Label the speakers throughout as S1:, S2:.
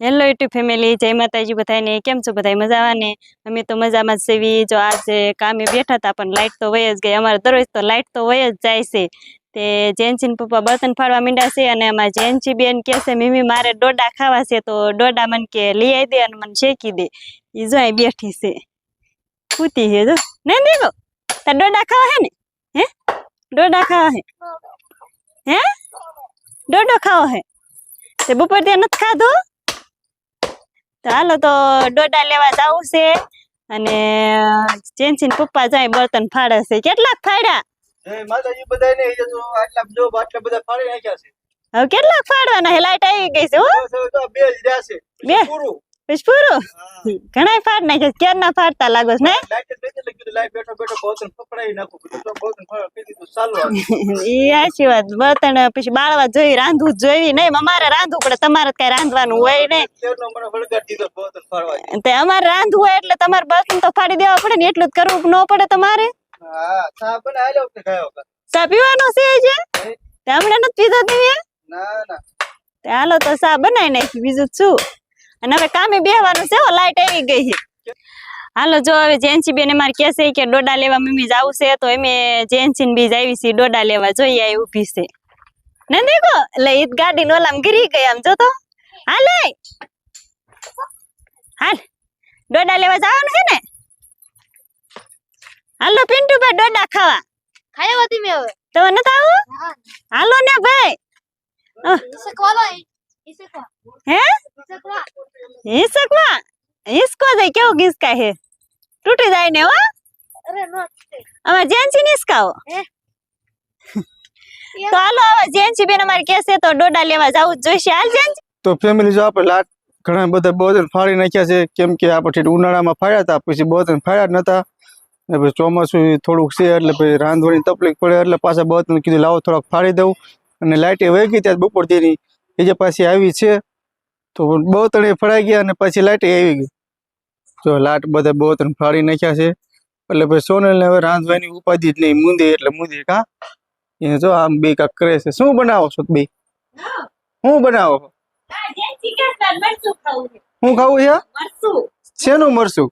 S1: Hello YouTube family જય માતાજી બધાને, કેમ છો બધા મજામાં ને? અમે તો મજામાં જ સેવી જો આજે કામે બેઠા હતા, પણ લાઈટ તો વય જ ગઈ. અમારે દરરોજ તો લાઈટ તો વય જ જાય છે. તે જેન્સીન પપ્પા બર્તન ફાડવા માંડ્યા છે અને આમાં જેન્સી બેન કહે છે મીમી મારે ડોડા ખાવા છે, તો ડોડા મને કે, લઈ આવી દે અને મને શેકી દે. એ જો અહીં બેઠી છે. પૂતી છે, જો. ને દેવો તાર ડોડા ખાવા હે ને? હે? ડોડા ખાવા હે? હે? ડોડો ખાવો હે? તે બપોર ત્યાં નથી ખાધો? તો હાલો તો ડોડા લેવા જવું છે અને જેન્સીન પપ્પા જાય બર્તન ફાડે છે. કેટલાક ફાડ્યા? હવે કેટલાક ફાડવાના લાઈટ આવી ગઈ છે હો.
S2: તો બે
S1: પછી પૂરું. ઘણા ફાડ નાખ્યા છે. ક્યારના ફાડતા લાગો ને?
S2: જ.
S1: ઈ સાચી વાત. બર્તન પછી બાળવા જોઈ રાંધવું જોઈ નહીં. અમારે રાંધવું પડે. તમારે કઈ રાંધવાનું હોય નહીં. તે અમારે રાંધવું હોય એટલે તમારે બર્તન તો ફાડી દેવા પડે ને. એટલું જ કરવું ન પડે તમારે.
S2: ચા
S1: પીવાનો છે? તે હમણાં નથી પીધો તમે?
S2: ના ના.
S1: તે હાલો તો સા બનાવી નાખી. બીજું શું? અને હવે કામે બેહવાનું છે લાઈટ આવી ગઈ છે. હાલો જો હવે જેન્સી બેન મારે કહેશે કે દોડા લેવા મમ્મી જવું છે તો એમે જેન્સી ને બીજ આવી છે ડોડા લેવા જોઈએ આવી ઊભી છે. ને દેખો એટલે ઈદ ગાડી નો લામ ગીરી ગઈ આમ જો તો. હાલે હાલ. ડોડા લેવા જવાનું છે ને? હાલો પિન્ટુ ભાઈ દોડા ખાવા.
S3: ખાયો હતી મેં હવે.
S1: તો નતા આવું? હાલો ને ભાઈ. હે? હિંસક હિંસકો જાય કેવું ઘીસકા હે તૂટી જાય ને હો જેન્સી નિસકાવો તો હાલો હવે જેન્સી બેન અમારે કેસે તો ડોડા લેવા જવું જ જોઈશે હાલ જેન્સી
S2: તો ફેમિલી જો આપણે લાટ ઘણા બધા બોધન ફાડી નાખ્યા છે કેમ કે આપણે ઉનાળામાં ફાડ્યા હતા પછી બોધન ફાડ્યા જ નતા ને પછી ચોમાસું થોડુંક છે એટલે પછી રાંધવાની તકલીફ પડે એટલે પાછા બોધન કીધું લાવો થોડોક ફાડી દઉં. અને લાઇટે વહી ગઈ ત્યાં બપોર તેની એ જે પાછી આવી છે. તો બહુ તણે ફળાઈ ગયા અને પછી લાઇટ આવી ગઈ. તો લાટ બધા બહુતણ ફાડી નાખ્યા છે. એટલે પછી સોનલને હવે રાંધવાની ઉપાધિ જ નહીં મૂંદે એટલે મૂંદે કા? એ જો આમ બે કાંક કરે છે. શું બનાવો છો બે? શું બનાવો?
S1: હું ખાવું છે?
S2: શેનું મરસું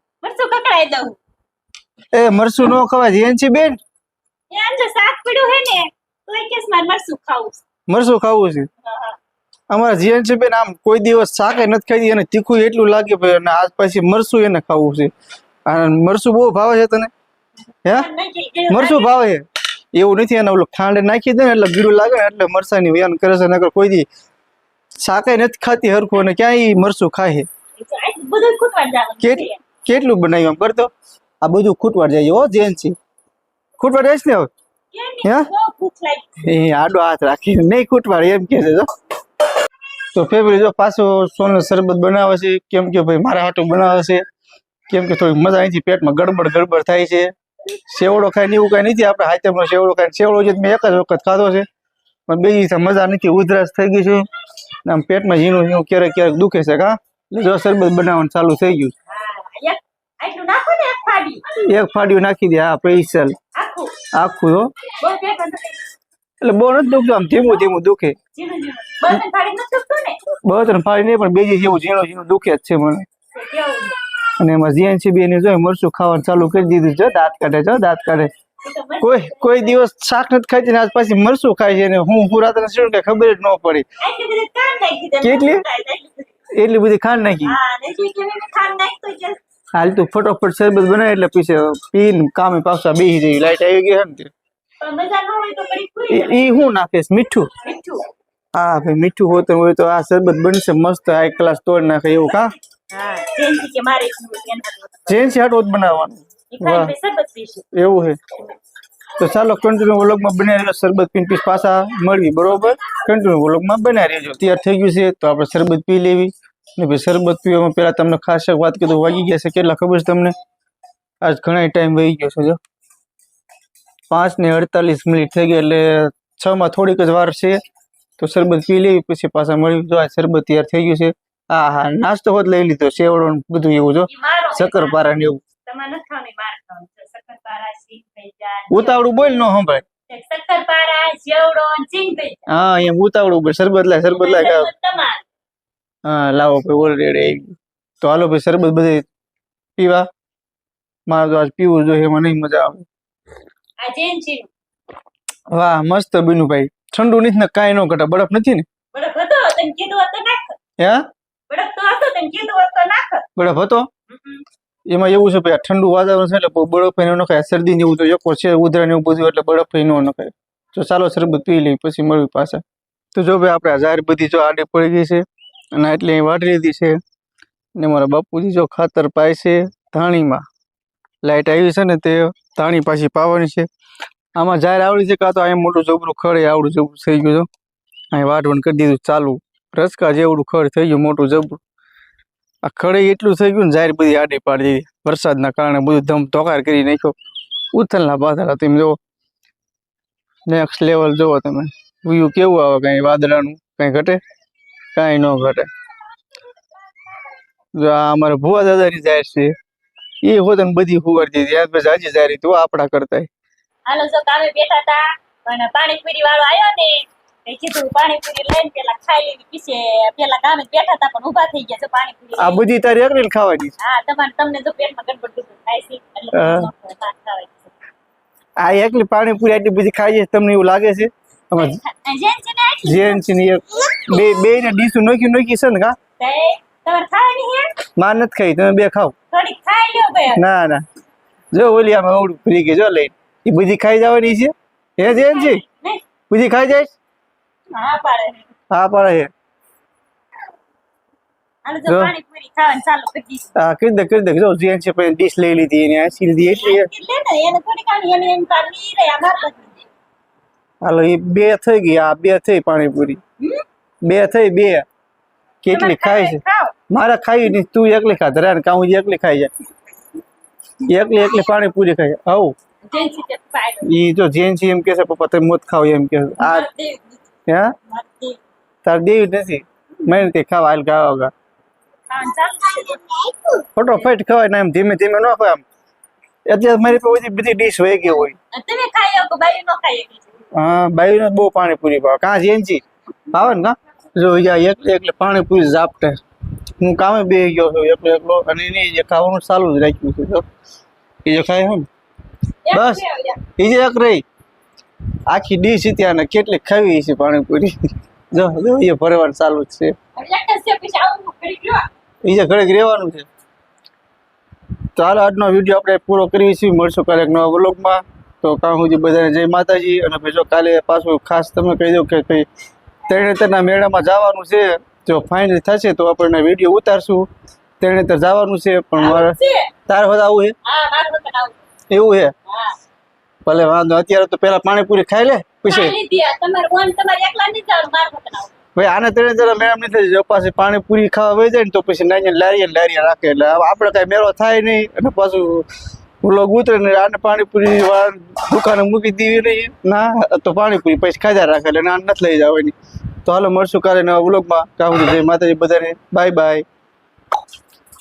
S2: એ મરસું નો ખવાય જેન્સી બેન?
S1: હે ને મરસું ખાવું છે.
S2: અમારા જેન્સી બેન આમ કોઈ દિવસ શાકે નથી ખાઈ અને તીખું એટલું લાગે ભાઈ અને આજ પછી મરસું એને ખાવું છે. અને મરસું બહુ ભાવે છે તને? હે? મરસું ભાવે છે? એવું નથી એને ઓલું ખાંડ નાખી દે ને એટલે ગીડું લાગે ને એટલે મરસાની વ્યાન કરે છે નકર કોઈ દી શાકે નથી ખાતી હરખું અને ક્યાંય મરસું ખાય
S1: જવાનું
S2: કેટલું બનાવ્યું આમ? કરતો આ બધું ખૂટવાડ જાય હો જયંતિ ખૂટવાડ જાય છે ને હવે? હે? આડો હાથ રાખી નહીં ખૂટવાડ એમ કે છે જો. તો ફેમિલી જો પાછો સોનું શરબત બનાવે છે કેમ કે ભાઈ મારા હાટું બનાવે છે કેમ કે થોડી મજા અહીંથી પેટમાં ગડબડ ગડબડ થાય છે. સેવડો ખાઈને એવું કાંઈ નથી આપણે હાથેમાં સેવડો ખાઈને સેવડો જે મેં એક જ વખત ખાધો છે પણ બીજી મજા નથી ઉધરસ થઈ ગઈ છે. ને આમ પેટમાં ઝીણું ઝીણું ક્યારેક ક્યારેક દુખે છે કા એટલે જો શરબત બનાવવાનું ચાલુ થઈ ગયું
S1: એક ફાડી
S2: ફાડ્યું નાખી દે હા પૈસલ
S1: આખું?
S2: હો. એટલે બહુ નથી દુખતું આમ ધીમું ધીમું દુખે.
S1: ઝીણું ફાડી
S2: નહીં પણ બીજી જેવું ઝીણો ઝીણો દુખે જ છે મને
S1: છે?
S2: અને એમાં જીએનસી બેન જોઈ મરચું ખાવાનું ચાલુ કરી દીધું છે દાંત કાઢે છે દાંત કાઢે
S1: એ.
S2: કોઈ કોઈ દિવસ શાક નથી ખાતી ને આજ પછી મરચું ખાય છે ને હું હું રાત્રે શું કે ખબર જ ન પડી. કેટલી? એટલી બધી ખાંડ નાખી
S1: છે?
S2: હાલ તું ફટોફટ શરબત બનાવે એટલે પીછે પીને કામે પાછા બેસી જઈ લાઈટ આવી ગઈ હે ને ઈ હું નાખીશ મીઠું. હા ભાઈ મીઠું હોતું હોય તો આ શરબત બનશે મસ્ત આ ક્લાસ તોડ નાખે એવું કા
S1: હા, જેનથી કે મારે એટલું બધું ધ્યાન રાખવું હતું.
S2: જેન્સી હાટો જ બનાવવાનું
S1: ઈ ખાઈને પછી શરબત પીશું.
S2: એવું છે તો ચાલો કન્ટિન્યુ વ્લોગમાં બન્યા રહેજો શરબત પીને પીસ પાછા મળવી બરોબર કન્ટિન્યુ વ્લોગમાં બન્યા રહેજો તૈયાર થઈ ગયું છે તો આપણે શરબત પી લેવી ને પછી શરબત પીવામાં પહેલા તમને ખાસ એક વાત કીધું વાગી ગયા છે કેટલા ખબર છે તમને આજ ઘણા ટાઈમ વહી ગયો છે જો પાંચ ને અડતાલીસ મિનિટ થઈ ગઈ એટલે છ માં થોડીક જ વાર છે તો શરબત પી લેવી પછી પાછા મળી જો આ શરબત તૈયાર થઈ ગયું છે. હા હા નાસ્તો હોત લઈ લીધો સેવડો બધું એવું જો. શક્કરપારા ને એવું. ઉતાવળું બોલ નો સંભળાય. હા એમ ઉતાવળું બોલ શરબત લાય શરબત લાય હા લાવો ભાઈ ઓલરેડી આવી ગયું. તો હાલો ભાઈ શરબત બધે પીવા. મારે તો આજ પીવું જોઈએ એમાં નહીં મજા આવે. વાહ મસ્ત બન્યું ભાઈ. ઠંડુ નથી ને કાંઈ ન ઘટે. બરફ નથી ને?
S4: બરફ હતો તને કીધું હતું નાખ
S2: હે?
S4: બરફ તો હતો તને કીધું હતું નાખ
S2: બરફ હતો? એમાં એવું છે ભાઈ ઠંડુ વાતાવરણ છે એટલે બરફ ન નખાય શરદી ને એવું તો યકો છે ઉધરા ને એવું બધું એટલે બરફ ન નખાય તો ચાલો શરબત પી લઈ પછી મળવી પાછા. તો જો ભાઈ આપણે જાહેર બધી જો આડે પડી ગઈ છે અને એટલે અહીં વાટી લીધી છે ને મારા બાપુજી જો ખાતર પાય છે ધાણીમાં. લાઈટ આવી છે ને તે ધાણી પાછી પાવાની છે. આમાં જાહેર આવડી છે કાં તો અહીંયા મોટું જબરું ખડે આવડું જબરું થઈ ગયું છે. અહીં વાટવણ કરી દીધું ચાલુ. રસકા જેવડું ખડ થઈ ગયું, મોટું જબરું. આ ખડે એટલું થઈ ગયું ને જાહેર બધી આડી પાડી દીધી. વરસાદના કારણે બધું ધમ ધોકાર કરી નાખ્યો. ઉથલના પાથરા તમે જુઓ. નેક્સ્ટ લેવલ જુઓ તમે. વ્યૂ કેવું આવે કઈ વાદળાનું? કઈ ઘટે? કાંઈ ન ઘટે. જો આ અમારા ભુવા દાદાની જાહેર છે. એ હોત બધી હુવાર દીધી. યાદ પછી જાહેર તો આપણા કરતા
S4: હાલો જો કામે બેઠા હતા અને પાણીપુરી વાળો આવ્યો ને એ કીધું પાણીપુરી લઈને પેલા ખાઈ લેવી પીછે પેલા કામે બેઠા હતા પણ ઊભા થઈ ગયા છે પાણીપુરી
S2: આ બધી તારી એકલી ખાવાની
S4: હા તમારે તમને તો પેટમાં ગડબડ ગડબડ થાય છે એટલે ખાવાની
S2: આ એકલી પાણીપુરી આટલી બધી ખાઈ છે તમને એવું લાગે છે?
S4: ને
S2: એક બે બે ને ડીશું નોખી નોખી છે ને કા માર નથી ખાઈ તમે બે ખાવ ના ના. જો ઓલી આમાં ઓળું ફ્રી ગઈ જો લઈ એ બધી ખાઈ જવાની છે? હે
S4: નહીં.
S2: બધી ખાઈ જાય?
S4: હા પાડે. છે.
S2: હા.
S4: કરી
S2: દે કરી દે. જો જેન છે પછી ડીશ લઈ લીધી એને એટલે
S4: આ
S2: હાલો એ બે થઈ ગઈ આ બે થઈ પાણીપુરી. બે થઈ બે. કેટલી ખાય છે? મારે ખાઈ નહીં તું એકલી ખા ધરાન કાં એકલી ખાઈ જાય. એકલી એકલી પાણીપુરી ખાઈ આવું.
S4: જેન છે તે પાડો
S2: ઈ જો જેન છે એમ કે છે પપ્પા તમે મોત ખાવ એમ કે છે. આ
S4: માર દેવી દીધું.
S2: હે
S4: માર દેવી.
S2: તાર દેવી જ નથી મને તે ખાવા હાલ ખાવા વગર
S4: ખાવાનું ચાલુ છે.
S2: ફટોફટ ખવાય ને એમ ધીમે ધીમે ન ખવાય આમ અત્યારે મારી પાસે બધી બધી ડીશ વહી ગઈ હોય
S4: અને તમે ખાઈ આવો કે બાયું ન ખાઈ શકે છે?
S2: હા બાયું બહુ પાણીપુરી ભાવે કાં જેનજી ભાવે ને કાં જો યા એકલે એકલે પાણીપુરી ઝાપટે હું કામે બે ગયો છું એકલો એકલો અને એને જે ખાવાનું ચાલુ જ રાખ્યું છે જો એ જે ખાય છે ને
S4: એક
S2: બસ.
S4: છે ઓલા.
S2: એ જે એક રહી. આખી ડીશ ત્યાં ને કેટલી ખાવી છે પાણીપુરી. જો જો એ ભરવાનું ચાલુ જ છે. બીજા ઘડીક રહેવાનું છે. તો હાલ આજનો વીડિયો આપણે પૂરો કરીએ છીએ. મળશું કાલે એક નવા બ્લોગમાં તો કાં સુધી બધાને જય માતાજી. અને ભાઈ જો કાલે પાછું ખાસ તમે કહી દો કે કંઈ તરણેતરના મેળામાં જવાનું છે. જો ફાઇનલ થશે તો આપણને વીડિયો ઉતારશું. તરણેતર જવાનું છે પણ મારે તારે બધા આવું છે. એવું છે ભલે વાંધો અત્યારે તો પેલા પાણીપુરી ખાઈ લે પછી ભાઈ આને તેને જરા મેળામ નથી જો પાછી પાણીપુરી ખાવા વહી જાય ને તો પછી નાની લારીએ ને લારીએ રાખે. એટલે આપણે કાંઈ મેળો થાય નહીં અને પાછું લોગ ઉતરે ને આને પાણીપુરી દુકાને મૂકી દેવી નહીં. ના તો પાણીપુરી પછી ખાધા રાખે એટલે આને નથી લઈ જવાની. તો હાલો મળશું કાલે નવા વ્લોગમાં. કામ જય માતાજી બધાને. Bye bye.